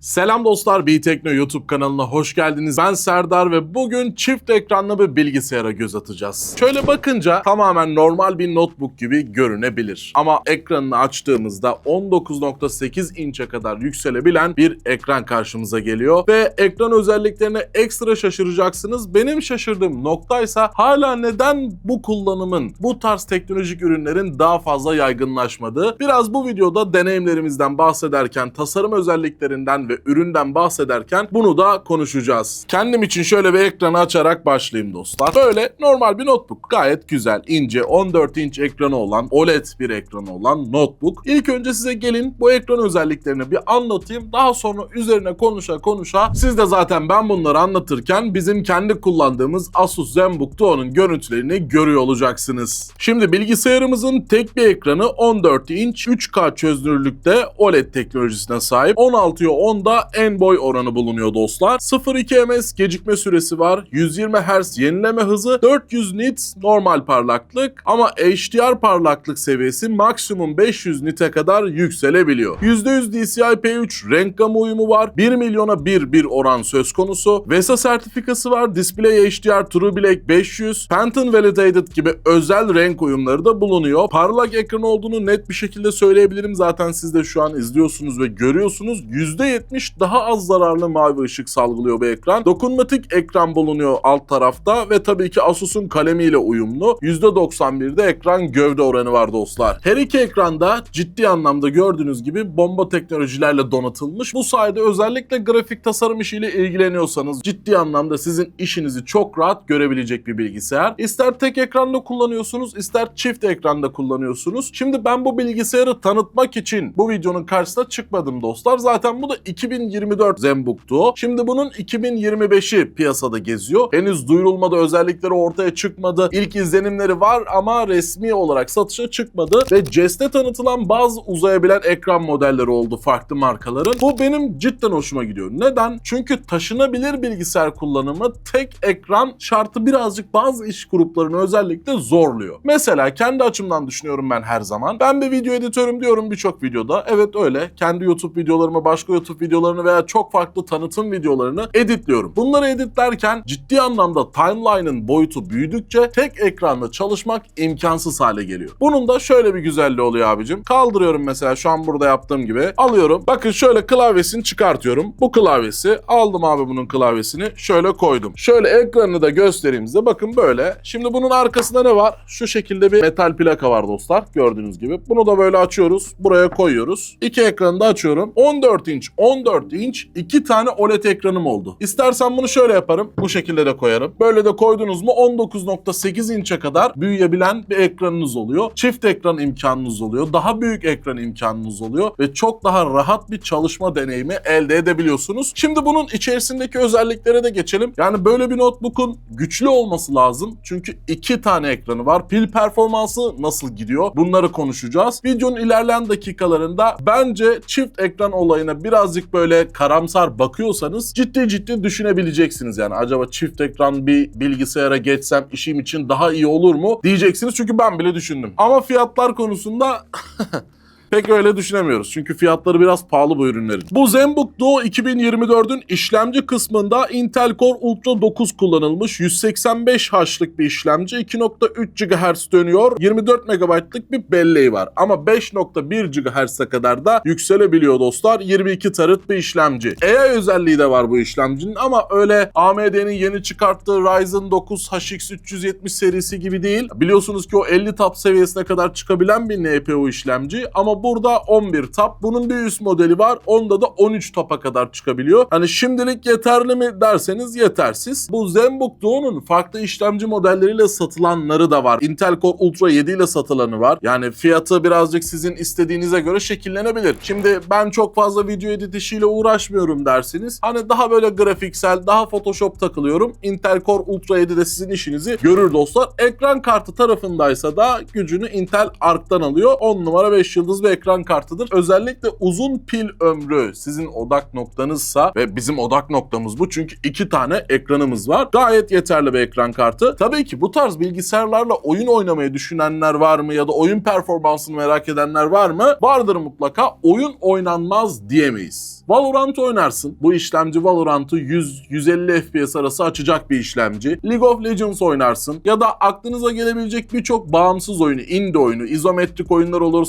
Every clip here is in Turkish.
Selam dostlar, BTekno YouTube kanalına hoş geldiniz. Ben Serdar ve bugün çift ekranlı bir bilgisayara göz atacağız. Şöyle bakınca tamamen normal bir notebook gibi görünebilir. Ama ekranını açtığımızda 19.8 inçe kadar yükselebilen bir ekran karşımıza geliyor. Ve ekran özelliklerine ekstra şaşıracaksınız. Benim şaşırdığım noktaysa hala neden bu kullanımın, bu tarz teknolojik ürünlerin daha fazla yaygınlaşmadığı. Biraz bu videoda deneyimlerimizden bahsederken, tasarım özelliklerinden ve üründen bahsederken bunu da konuşacağız. Kendim için şöyle bir ekranı açarak başlayayım dostlar. Böyle normal bir notebook. Gayet güzel, ince, 14 inç ekranı olan, OLED bir ekranı olan notebook. İlk önce size gelin bu ekran özelliklerini bir anlatayım. Daha sonra üzerine konuşa konuşa siz de zaten ben bunları anlatırken bizim kendi kullandığımız Asus ZenBook Duo'nun görüntülerini görüyor olacaksınız. Şimdi bilgisayarımızın tek bir ekranı 14 inç 3K çözünürlükte OLED teknolojisine sahip. 16'ya 10'da en boy oranı bulunuyor dostlar. 0.2 ms gecikme süresi var. 120 Hz yenileme hızı, 400 nits normal parlaklık ama HDR parlaklık seviyesi maksimum 500 nit'e kadar yükselebiliyor. %100 DCI-P3 renk gamı uyumu var. 1 milyona 1 bir oran söz konusu. VESA sertifikası var. Display HDR True Black 500. Pantone Validated gibi özel renk uyumları da bulunuyor. Parlak ekran olduğunu net bir şekilde söyleyebilirim. Zaten siz de şu an izliyorsunuz ve görüyorsunuz. %70 daha az zararlı mavi ışık salgılıyor bu ekran. Dokunmatik ekran bulunuyor alt tarafta ve tabii ki Asus'un kalemiyle uyumlu. %91'de ekran gövde oranı var dostlar. Her iki ekranda ciddi anlamda gördüğünüz gibi bomba teknolojilerle donatılmış. Bu sayede özellikle grafik tasarım işiyle ilgileniyorsanız ciddi anlamda sizin işinizi çok rahat görebilecek bir bilgisayar. İster tek ekranda kullanıyorsunuz, ister çift ekranda kullanıyorsunuz. Şimdi ben bu bilgisayarı tanıtmak için bu videonun karşısına çıkmadım dostlar. Zaten bu da 2024 ZenBook'tu. Şimdi bunun 2025'i piyasada geziyor. Henüz duyurulmadı, özellikleri ortaya çıkmadı. İlk izlenimleri var ama resmi olarak satışa çıkmadı ve CES'te tanıtılan bazı uzayabilen ekran modelleri oldu farklı markaların. Bu benim cidden hoşuma gidiyor. Neden? Çünkü taşınabilir bilgisayar kullanımı tek ekran şartı birazcık bazı iş gruplarını özellikle zorluyor. Mesela kendi açımdan düşünüyorum ben her zaman. Ben bir video editörüm diyorum birçok videoda. Evet öyle. Kendi YouTube videolarımı, başka YouTube videolarını veya çok farklı tanıtım videolarını editliyorum. Bunları editlerken ciddi anlamda timeline'ın boyutu büyüdükçe tek ekranda çalışmak imkansız hale geliyor. Bunun da şöyle bir güzelliği oluyor abicim. Kaldırıyorum mesela şu an burada yaptığım gibi. Alıyorum. Bakın şöyle klavyesini çıkartıyorum. Bu klavyesi. Aldım abi bunun klavyesini. Şöyle koydum. Şöyle ekranını da göstereyim size. Bakın böyle. Şimdi bunun arkasında ne var? Şu şekilde bir metal plaka var dostlar. Gördüğünüz gibi. Bunu da böyle açıyoruz. Buraya koyuyoruz. İki ekranı da açıyorum. 14 inç, 14 inç iki tane OLED ekranım oldu. İstersen bunu şöyle yaparım. Bu şekilde de koyarım. Böyle de koydunuz mu 19.8 inçe kadar büyüyebilen bir ekranınız oluyor. Çift ekran imkanınız oluyor. Daha büyük ekran imkanınız oluyor ve çok daha rahat bir çalışma deneyimi elde edebiliyorsunuz. Şimdi bunun içerisindeki özelliklere de geçelim. Yani böyle bir notebook'un güçlü olması lazım. Çünkü iki tane ekranı var. Pil performansı nasıl gidiyor? Bunları konuşacağız. Videonun ilerleyen dakikalarında bence çift ekran olayına birazcık böyle karamsar bakıyorsanız ciddi ciddi düşünebileceksiniz yani. Acaba çift ekran bir bilgisayara geçsem işim için daha iyi olur mu diyeceksiniz. Çünkü ben bile düşündüm. Ama fiyatlar konusunda Pek öyle düşünemiyoruz. Çünkü fiyatları biraz pahalı bu ürünlerin. Bu ZenBook Duo 2024'ün işlemci kısmında Intel Core Ultra 9 kullanılmış. 185 H'lık bir işlemci. 2.3 GHz dönüyor. 24 MB'lık bir belleği var. Ama 5.1 GHz'e kadar da yükselebiliyor dostlar. 22 tarıt bir işlemci. AI özelliği de var bu işlemcinin ama öyle AMD'nin yeni çıkarttığı Ryzen 9 HX 370 serisi gibi değil. Biliyorsunuz ki o 50 tap seviyesine kadar çıkabilen bir NPU işlemci ama burada 11 tap. Bunun bir üst modeli var. Onda da 13 tapa kadar çıkabiliyor. Hani şimdilik yeterli mi derseniz yetersiz. Bu ZenBook Duo'nun farklı işlemci modelleriyle satılanları da var. Intel Core Ultra 7 ile satılanı var. Yani fiyatı birazcık sizin istediğinize göre şekillenebilir. Şimdi ben çok fazla video edit işiyle uğraşmıyorum derseniz hani daha böyle grafiksel, daha Photoshop takılıyorum. Intel Core Ultra 7 de sizin işinizi görür dostlar. Ekran kartı tarafındaysa da gücünü Intel Arc'tan alıyor. 10 numara 5 yıldız bir ekran kartıdır. Özellikle uzun pil ömrü sizin odak noktanızsa ve bizim odak noktamız bu çünkü iki tane ekranımız var. Gayet yeterli bir ekran kartı. Tabii ki bu tarz bilgisayarlarla oyun oynamayı düşünenler var mı ya da oyun performansını merak edenler var mı? Vardır mutlaka. Oyun oynanmaz diyemeyiz. Valorant oynarsın. Bu işlemci Valorant'ı 100-150 FPS arası açacak bir işlemci. League of Legends oynarsın ya da aklınıza gelebilecek birçok bağımsız oyunu, indie oyunu, izometrik oyunlar olur,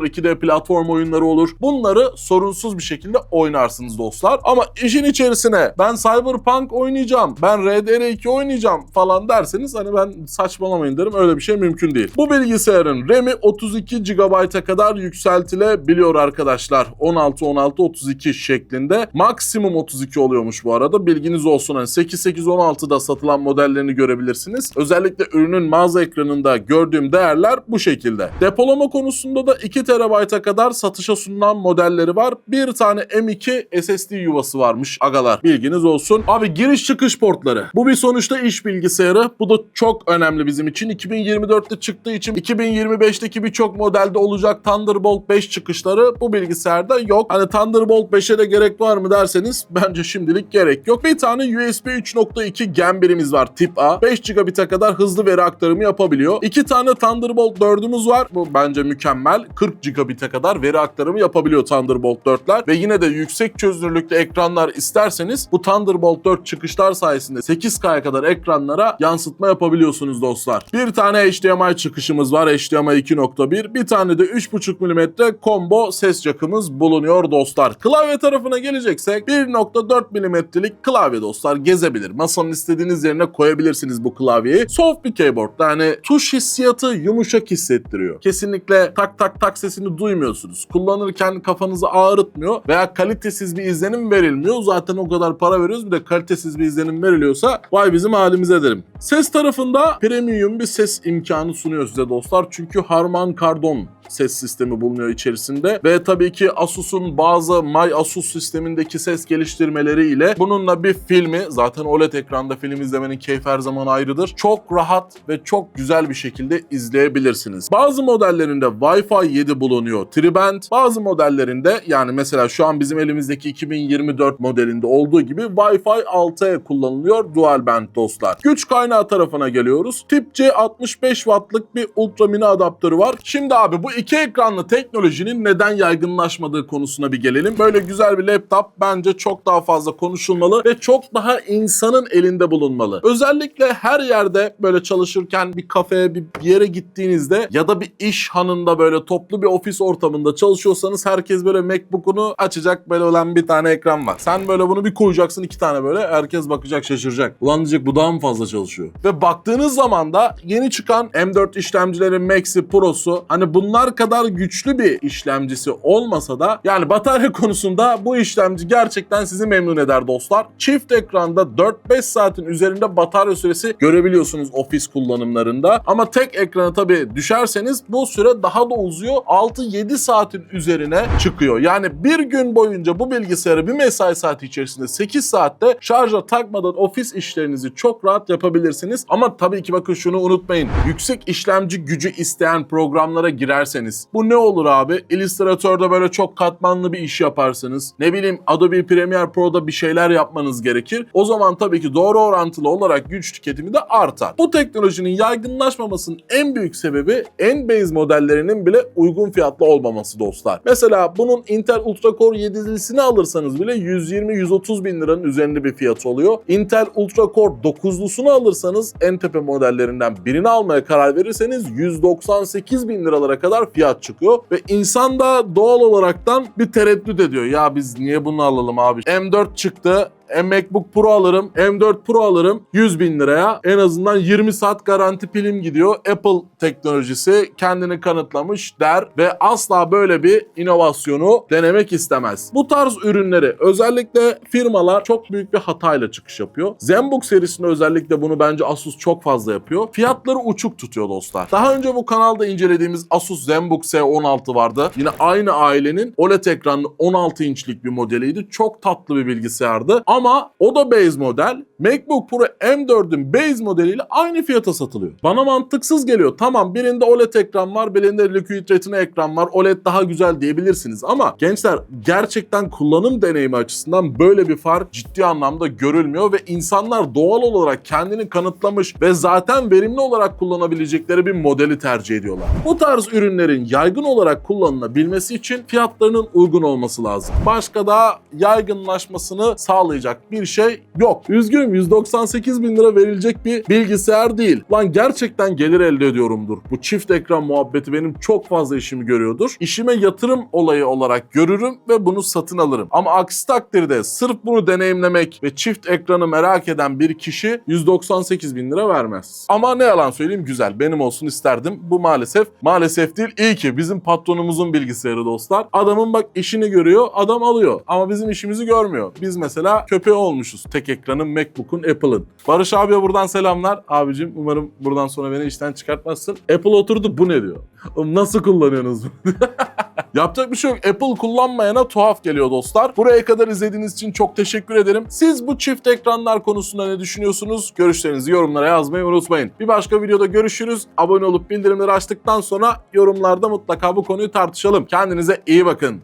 side-scroller, 2D platform oyunları olur. Bunları sorunsuz bir şekilde oynarsınız dostlar. Ama işin içerisine ben Cyberpunk oynayacağım, ben RDR2 oynayacağım falan derseniz hani ben saçmalamayın derim. Öyle bir şey mümkün değil. Bu bilgisayarın RAM'i 32 GB'a kadar yükseltilebiliyor arkadaşlar. 16 16 32 şeklinde. Maksimum 32 oluyormuş bu arada. Bilginiz olsun. Hani 8 8 16'da satılan modellerini görebilirsiniz. Özellikle ürünün mağaza ekranında gördüğüm değerler bu şekilde. Depolama konusunda da 2 TB'a kadar satışa sunulan modelleri var. Bir tane M2 SSD yuvası varmış agalar. Bilginiz olsun. Abi giriş çıkış portları. Bu bir sonuçta iş bilgisayarı. Bu da çok önemli bizim için. 2024'te çıktığı için 2025'teki birçok modelde olacak Thunderbolt 5 çıkışları bu bilgisayarda yok. Hani Thunderbolt 5'e de gerek var mı derseniz bence şimdilik gerek yok. Bir tane USB 3.2 gen birimiz var tip A. 5 gigabit'e kadar hızlı veri aktarımı yapabiliyor. İki tane Thunderbolt 4'ümüz var. Bu bence mükemmel. 40 gigabit'e kadar veri aktarımı yapabiliyor Thunderbolt 4'ler. Ve yine de yüksek çözünürlüklü ekranlar isterseniz bu Thunderbolt 4 çıkışlar sayesinde 8K'ya kadar ekranlara yansıtma yapabiliyorsunuz dostlar. Bir tane HDMI çıkışımız var. HDMI 2.1. Bir tane de 3.5 mm combo ses jackımız bulunuyor dostlar. Klavye tarafına geleceksek 1.4 mm'lik klavye dostlar gezebilir. Masanın istediğiniz yerine koyabilirsiniz bu klavyeyi. Soft bir keyboard. Yani tuş hissiyatı yumuşak hissettiriyor. Kesinlikle tak tak tak sesini duymuyorsunuz. Kullanırken kafanızı ağrıtmıyor veya kalitesiz bir izlenim verilmiyor. Zaten o kadar para veriyoruz bir de kalitesiz bir izlenim veriliyorsa vay bizim halimize derim. Ses tarafında premium bir ses imkanı sunuyor size dostlar. Çünkü Harman Kardon ses sistemi bulunuyor içerisinde ve tabii ki Asus'un bazı My Asus sistemindeki ses geliştirmeleri ile bununla bir filmi zaten OLED ekranda film izlemenin keyfi her zaman ayrıdır. Çok rahat ve çok güzel bir şekilde izleyebilirsiniz. Bazı modellerinde Wi-Fi 7 bulunuyor. Triband bazı modellerinde yani mesela şu an bizim elimizdeki 2024 modelinde olduğu gibi Wi-Fi 6'ya kullanılıyor dual band dostlar. Güç kaynağı tarafına geliyoruz. Tip C 65 wattlık bir ultra mini adaptörü var. Şimdi abi bu iki ekranlı teknolojinin neden yaygınlaşmadığı konusuna bir gelelim. Böyle güzel bir laptop bence çok daha fazla konuşulmalı ve çok daha insanın elinde bulunmalı. Özellikle her yerde böyle çalışırken bir kafeye bir yere gittiğinizde ya da bir iş hanında böyle toplu bir ofis ortamında çalışıyorsanız herkes böyle Macbook'unu açacak böyle olan bir tane ekran var. Sen böyle bunu bir koyacaksın iki tane böyle herkes bakacak şaşıracak. Ulan diyecek bu daha mı fazla çalışıyor? Ve baktığınız zaman da yeni çıkan M4 işlemcilerin Max'i Pro'su hani bunlar kadar güçlü bir işlemcisi olmasa da yani batarya konusunda bu işlemci gerçekten sizi memnun eder dostlar. Çift ekranda 4-5 saatin üzerinde batarya süresi görebiliyorsunuz ofis kullanımlarında. Ama tek ekrana tabii düşerseniz bu süre daha da uzuyor. 6-7 saatin üzerine çıkıyor. Yani bir gün boyunca bu bilgisayarı bir mesai saati içerisinde 8 saatte şarja takmadan ofis işlerinizi çok rahat yapabilirsiniz. Ama tabii ki bakın şunu unutmayın. Yüksek işlemci gücü isteyen programlara girerseniz bu ne olur abi? Illustrator'da böyle çok katmanlı bir iş yaparsınız. Ne bileyim Adobe Premiere Pro'da bir şeyler yapmanız gerekir. O zaman tabii ki doğru orantılı olarak güç tüketimi de artar. Bu teknolojinin yaygınlaşmamasının en büyük sebebi en base modellerinin bile uygun fiyatlı olmaması dostlar. Mesela bunun Intel Ultra Core 7'lisini alırsanız bile 120-130 bin liranın üzerinde bir fiyatı oluyor. Intel Ultra Core 9'lusunu alırsanız en tepe modellerinden birini almaya karar verirseniz 198 bin liralara kadar fiyat çıkıyor. Ve insan da doğal olaraktan bir tereddüt ediyor. Ya biz niye bunu alalım abi? M4 çıktı. M MacBook Pro alırım, M4 Pro alırım 100 bin liraya. En azından 20 saat garanti pilim gidiyor. Apple teknolojisi kendini kanıtlamış der ve asla böyle bir inovasyonu denemek istemez. Bu tarz ürünleri özellikle firmalar çok büyük bir hatayla çıkış yapıyor. ZenBook serisinde özellikle bunu bence Asus çok fazla yapıyor. Fiyatları uçuk tutuyor dostlar. Daha önce bu kanalda incelediğimiz Asus ZenBook S16 vardı. Yine aynı ailenin OLED ekranlı 16 inçlik bir modeliydi. Çok tatlı bir bilgisayardı. Ama Ama o da base model. MacBook Pro M4'ün base modeliyle aynı fiyata satılıyor. Bana mantıksız geliyor. Tamam birinde OLED ekran var, birinde Liquid Retina ekran var. OLED daha güzel diyebilirsiniz ama gençler gerçekten kullanım deneyimi açısından böyle bir fark ciddi anlamda görülmüyor ve insanlar doğal olarak kendini kanıtlamış ve zaten verimli olarak kullanabilecekleri bir modeli tercih ediyorlar. Bu tarz ürünlerin yaygın olarak kullanılabilmesi için fiyatlarının uygun olması lazım. Başka da yaygınlaşmasını sağlayacak bir şey yok. Üzgünüm 198 bin lira verilecek bir bilgisayar değil. Lan gerçekten gelir elde ediyorumdur. Bu çift ekran muhabbeti benim çok fazla işimi görüyordur. İşime yatırım olayı olarak görürüm ve bunu satın alırım. Ama aksi takdirde sırf bunu deneyimlemek ve çift ekranı merak eden bir kişi 198 bin lira vermez. Ama ne yalan söyleyeyim güzel. Benim olsun isterdim. Bu maalesef maalesef değil. İyi ki bizim patronumuzun bilgisayarı dostlar. Adamın bak işini görüyor, adam alıyor. Ama bizim işimizi görmüyor. Biz mesela köpeği olmuşuz. Tek ekranın MacBook'un Apple'ın. Barış abiye buradan selamlar. Abicim umarım buradan sonra beni işten çıkartmazsın. Apple oturdu bu ne diyor. Nasıl kullanıyorsunuz bunu? Yapacak bir şey yok. Apple kullanmayana tuhaf geliyor dostlar. Buraya kadar izlediğiniz için çok teşekkür ederim. Siz bu çift ekranlar konusunda ne düşünüyorsunuz? Görüşlerinizi yorumlara yazmayı unutmayın. Bir başka videoda görüşürüz. Abone olup bildirimleri açtıktan sonra yorumlarda mutlaka bu konuyu tartışalım. Kendinize iyi bakın.